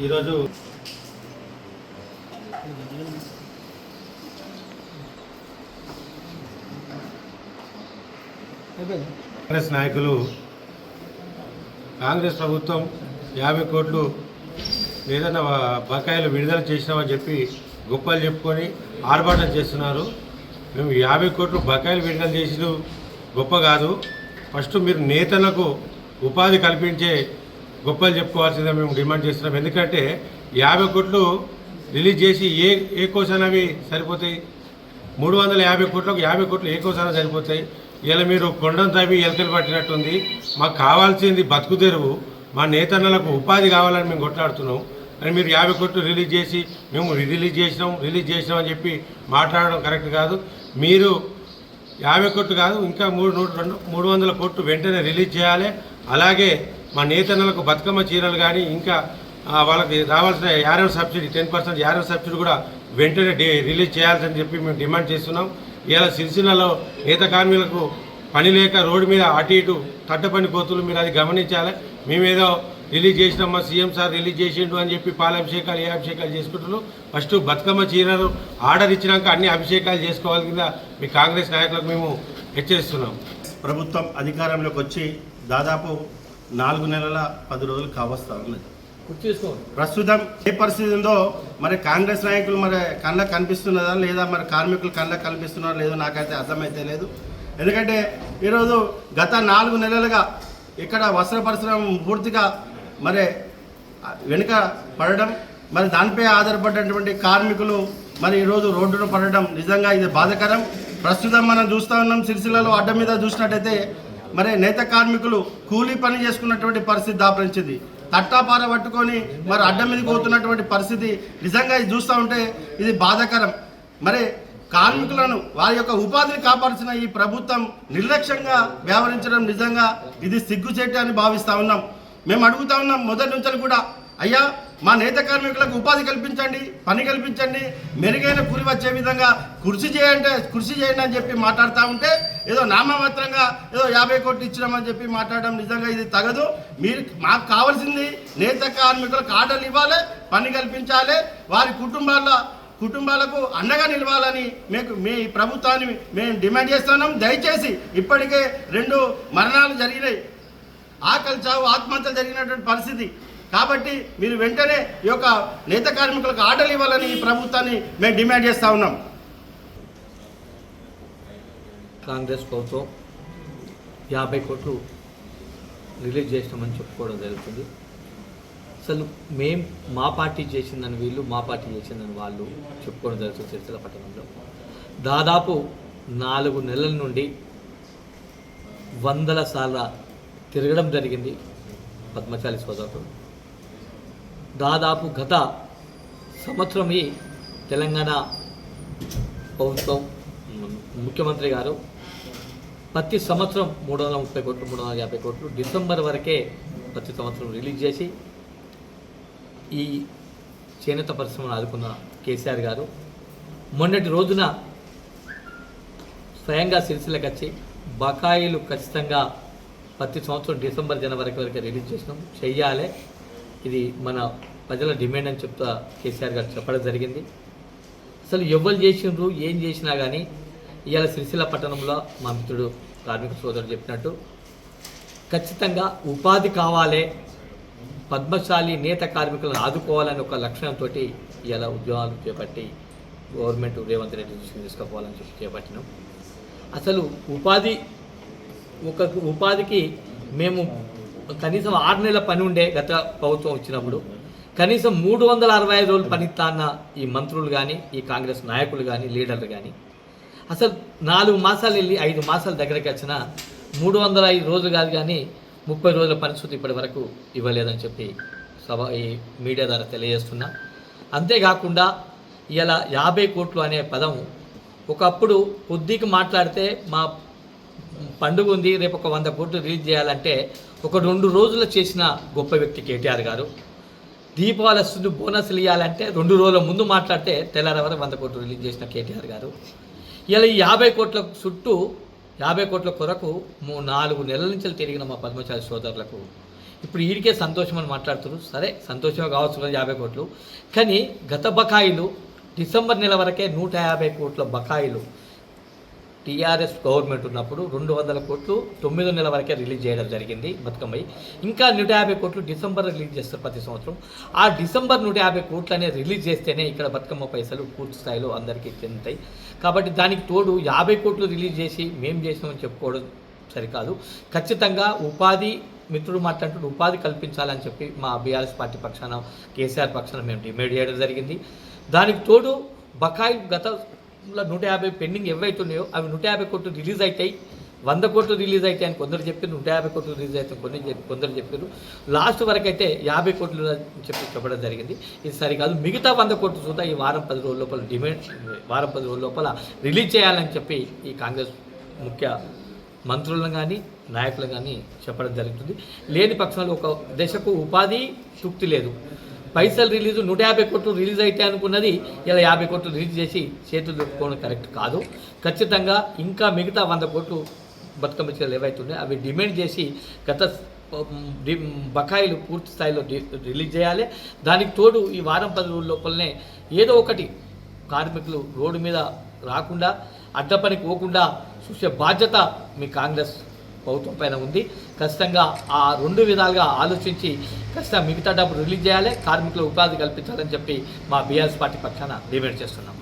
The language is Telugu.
ఈరోజు కాంగ్రెస్ నాయకులు కాంగ్రెస్ ప్రభుత్వం యాభై కోట్లు ఏదైనా బకాయిలు విడుదల చేసినామని చెప్పి గొప్పలు చెప్పుకొని ఆర్భాటం చేస్తున్నారు. మేము యాభై కోట్లు బకాయిలు విడుదల చేసిన గొప్ప కాదు. ఫస్ట్ మీరు నేతలకు ఉపాధి కల్పించే గొప్పలు చెప్పుకోవాల్సిందే మేము డిమాండ్ చేస్తున్నాం. ఎందుకంటే యాభై కోట్లు రిలీజ్ చేసి ఏ ఏ కోసం అవి సరిపోతాయి? మూడు వందల యాభై కోట్లకు యాభై కోట్లు ఏ కోసం సరిపోతాయి? ఇలా మీరు కొండను తవ్వి ఎలకలు పట్టినట్టుంది. మాకు కావాల్సింది బతుకు తెరువు. మా నేతన్నలకు ఉపాధి కావాలని మేము కొట్లాడుతున్నాం. అని మీరు యాభై కోట్లు రిలీజ్ చేసి మేము రిలీజ్ చేసినాం రిలీజ్ చేసినాం అని చెప్పి మాట్లాడడం కరెక్ట్ కాదు. మీరు యాభై కోట్లు కాదు ఇంకా మూడు నూట రెండు మూడు వందల కోట్లు వెంటనే రిలీజ్ చేయాలి. అలాగే మా నేతన్నలకు బతుకమ్మ చీరలు కానీ ఇంకా వాళ్ళకి రావాల్సిన యారవ్ సబ్సిడీ టెన్ పర్సెంట్ యారవ్ సబ్సిడీ కూడా వెంటనే డి రిలీజ్ చేయాల్సని చెప్పి మేము డిమాండ్ చేస్తున్నాం. ఇలా సిరిసిల్లలో నేత కార్మికులకు పని లేక రోడ్డు మీద అటు ఇటు తట్ట కోతులు మీరు అది గమనించాలి. మేమేదో రిలీజ్ చేసినామా? సీఎం సార్ రిలీజ్ చేసిండు అని చెప్పి పాలాభిషేకాలు ఏ అభిషేకాలు చేసుకుంటున్నాం ఫస్ట్ బతుకమ్మ చీరలు ఆర్డర్ ఇచ్చినాక అన్ని అభిషేకాలు చేసుకోవాలి కింద మీ కాంగ్రెస్ నాయకులకు మేము హెచ్చరిస్తున్నాం. ప్రభుత్వం అధికారంలోకి వచ్చి దాదాపు నాలుగు నెలల పది రోజులు కావస్తా ఉన్నది. ప్రస్తుతం ఏ పరిస్థితి ఉందో మరి కాంగ్రెస్ నాయకులు మరి కళ్ళకు కనిపిస్తున్నదా లేదా మరి కార్మికులు కళ్ళకు కనిపిస్తున్నారో లేదో నాకైతే అర్థమైతే లేదు. ఎందుకంటే ఈరోజు గత నాలుగు నెలలుగా ఇక్కడ వస్త్ర పరిశ్రమ పూర్తిగా మరి వెనుక పడడం మరి దానిపై ఆధారపడినటువంటి కార్మికులు మరి ఈరోజు రోడ్డును పడడం నిజంగా ఇది బాధాకరం. ప్రస్తుతం మనం చూస్తూ ఉన్నాం సిరిసిల్లలో అడ్డ మీద చూసినట్టయితే మరి నేత కార్మికులు కూలీ పని చేసుకున్నటువంటి పరిస్థితి దాపరించింది. తట్టాపార పట్టుకొని మరి అడ్డ మీదకి పోతున్నటువంటి పరిస్థితి నిజంగా ఇది చూస్తూ ఉంటే ఇది బాధాకరం. మరి కార్మికులను వారి యొక్క ఉపాధిని కాపాడాల్సిన ఈ ప్రభుత్వం నిర్లక్ష్యంగా వ్యవహరించడం నిజంగా ఇది సిగ్గుచేటు అని భావిస్తూ ఉన్నాం. మేము అడుగుతా ఉన్నాం మొదటి నుంచి కూడా అయ్యా మా నేత కార్మికులకు ఉపాధి కల్పించండి పని కల్పించండి మెరుగైన కూలి వచ్చే విధంగా కృషి చేయండి కృషి చేయండి అని చెప్పి మాట్లాడుతూ ఉంటే ఏదో నామమాత్రంగా ఏదో యాభై కోట్లు ఇచ్చినామని చెప్పి మాట్లాడడం నిజంగా ఇది తగదు. మీరు మాకు కావాల్సింది నేత కార్మికులకు ఆర్డర్లు ఇవ్వాలి పని కల్పించాలి వారి కుటుంబాల కుటుంబాలకు అండగా నిలవాలని మీకు మీ ప్రభుత్వాన్ని మేము డిమాండ్ చేస్తున్నాం. దయచేసి ఇప్పటికే రెండు మరణాలు జరిగినాయి. ఆకలి చావు ఆత్మహత్యలు జరిగినటువంటి పరిస్థితి. కాబట్టి మీరు వెంటనే ఈ యొక్క నేత కార్మికులకు ఆటలు ఇవ్వాలని ఈ ప్రభుత్వాన్ని మేము డిమాండ్ చేస్తా ఉన్నాం. కాంగ్రెస్ ప్రభుత్వం యాభై కోట్లు రిలీజ్ చేసినామని చెప్పుకోవడం జరుగుతుంది. అసలు మేం మా పార్టీ చేసిందని వీళ్ళు మా పార్టీ చేసిందని వాళ్ళు చెప్పుకోవడం జరుగుతుంది చరిత్ర పట్టణంలో. దాదాపు నాలుగు నెలల నుండి వందల సార్ల తిరగడం జరిగింది పద్మశాలి సోదరుడు దాదాపు గత సంవత్సరం ఈ తెలంగాణ ప్రభుత్వం ముఖ్యమంత్రి గారు ప్రతి సంవత్సరం మూడు వందల ముప్పై కోట్లు మూడు వందల యాభై కోట్లు డిసెంబర్ వరకే ప్రతి సంవత్సరం రిలీజ్ చేసి ఈ చేనేత పరిశ్రమను ఆదుకున్న కేసీఆర్ గారు మొన్నటి రోజున స్వయంగా సిరిసిలకు వచ్చి బకాయిలు ఖచ్చితంగా ప్రతి సంవత్సరం డిసెంబర్ జనవరి వరకు రిలీజ్ చేసినాం. చెయ్యాలి. ఇది మన ప్రజల డిమాండ్ అని చెప్తా కేసీఆర్ గారు చెప్పడం జరిగింది. అసలు ఎవరు చేసిండ్రు ఏం చేసినా కానీ ఇవాళ సిరిసిల్ల పట్టణంలో మా మిత్రుడు కార్మిక సోదరుడు చెప్పినట్టు ఖచ్చితంగా ఉపాధి కావాలి పద్మశాలి నేత కార్మికులను ఆదుకోవాలని ఒక లక్ష్యంతో ఇలా ఉద్యోగాలు చేపట్టి గవర్నమెంట్ రేవంత్ రెడ్డి దృష్టికి తీసుకుపోవాలని చెప్పి చేపట్టినాం. అసలు ఉపాధి ఒక ఉపాధికి మేము కనీసం ఆరు నెలల పని ఉండే గత ప్రభుత్వం వచ్చినప్పుడు కనీసం మూడు వందల అరవై ఐదు రోజులు పనిస్తాన్న ఈ మంత్రులు కానీ ఈ కాంగ్రెస్ నాయకులు కానీ లీడర్లు కానీ అసలు నాలుగు మాసాలు వెళ్ళి ఐదు మాసాల దగ్గరికి వచ్చిన మూడు వందల ఐదు రోజులు కాదు కానీ ముప్పై రోజుల పరిస్థితి ఇప్పటి వరకు ఇవ్వలేదని చెప్పి సభ ఈ మీడియా ద్వారా తెలియజేస్తున్నా. అంతేకాకుండా ఇలా యాభై కోట్లు అనే పదం ఒకప్పుడు కొద్దికి మాట్లాడితే మా పండుగ ఉంది రేపు ఒక వంద కోట్లు రిలీజ్ చేయాలంటే ఒక రెండు రోజులు చేసిన గొప్ప వ్యక్తి కేటీఆర్ గారు. దీపావళి వస్తుంది బోనస్లు ఇవ్వాలంటే రెండు రోజుల ముందు మాట్లాడితే తెల్లారవర వంద కోట్లు రిలీజ్ చేసిన కేటీఆర్ గారు. ఇలా ఈ యాభై కోట్ల చుట్టూ యాభై కోట్ల కొరకు మూ- నాలుగు నెలల నుంచి తిరిగిన మా పద్మచారి సోదరులకు ఇప్పుడు వీడికే సంతోషం అని మాట్లాడుతున్నారు. సరే సంతోషమే కావచ్చు కదా యాభై కోట్లు. కానీ గత బకాయిలు డిసెంబర్ నెల వరకే నూట యాభై కోట్ల బకాయిలు టీఆర్ఎస్ గవర్నమెంట్ ఉన్నప్పుడు రెండు వందల కోట్లు తొమ్మిది నెలల వరకే రిలీజ్ చేయడం జరిగింది బతుకమ్మై ఇంకా నూట యాభై కోట్లు డిసెంబర్ రిలీజ్ చేస్తారు ప్రతి సంవత్సరం. ఆ డిసెంబర్ నూట యాభై కోట్లు అనేది రిలీజ్ చేస్తేనే ఇక్కడ బతుకమ్మ పైసలు పూర్తి స్థాయిలో అందరికీ చెందుతాయి. కాబట్టి దానికి తోడు యాభై కోట్లు రిలీజ్ చేసి మేం చేసినామని చెప్పుకోవడం సరికాదు. ఖచ్చితంగా ఉపాధి మిత్రుడు మాట్లాడుతూ ఉపాధి కల్పించాలని చెప్పి మా బీఆర్ఎస్ పార్టీ పక్షాన కేసీఆర్ పక్షాన మేము డిమాండ్ చేయడం జరిగింది. దానికి తోడు బకాయి గత నూట యాభై పెండింగ్ ఏవైతున్నాయో అవి నూట యాభై కోట్లు రిలీజ్ అవుతాయి వంద కోట్లు రిలీజ్ అవుతాయి అని కొందరు చెప్పారు నూట యాభై కోట్లు రిలీజ్ అవుతాయి కొందరు చెప్పి- కొందరు చెప్పారు. లాస్ట్ వరకు అయితే యాభై కోట్లు చెప్పి చెప్పడం జరిగింది. ఇది సరికాదు. మిగతా వంద కోట్లు చూద్దా. ఈ వారం పది రోజుల లోపల డిమాండ్ వారం పది రోజుల లోపల రిలీజ్ చేయాలని చెప్పి ఈ కాంగ్రెస్ ముఖ్య మంత్రులను కానీ నాయకులను కానీ చెప్పడం జరుగుతుంది. లేని పక్షంలో ఒక దశకు ఉపాధి తృప్తి లేదు. పైసలు రిలీజ్ నూట యాభై కోట్లు రిలీజ్ అయితే అనుకున్నది ఇలా యాభై కోట్లు రిలీజ్ చేసి చేతులు దొరుకుకోవడం కరెక్ట్ కాదు. ఖచ్చితంగా ఇంకా మిగతా వంద కోట్లు బతుకమ్మ చీరలు ఏవైతున్నాయో అవి డిమాండ్ చేసి గత బకాయిలు పూర్తి స్థాయిలో రిలీజ్ చేయాలి. దానికి తోడు ఈ వారం పది రోజుల లోపలనే ఏదో ఒకటి కార్మికులు రోడ్డు మీద రాకుండా అడ్డపనికి పోకుండా చూసే బాధ్యత మీ కాంగ్రెస్ ప్రభుత్వం పైన ఉంది. ఖచ్చితంగా ఆ రెండు విధాలుగా ఆలోచించి ఖచ్చితంగా మిగతా డబ్బు రిలీజ్ చేయాలి కార్మికులు ఉపాధి కల్పించాలని చెప్పి మా బీఆర్ఎస్ పార్టీ పక్షాన డిమాండ్ చేస్తున్నాం.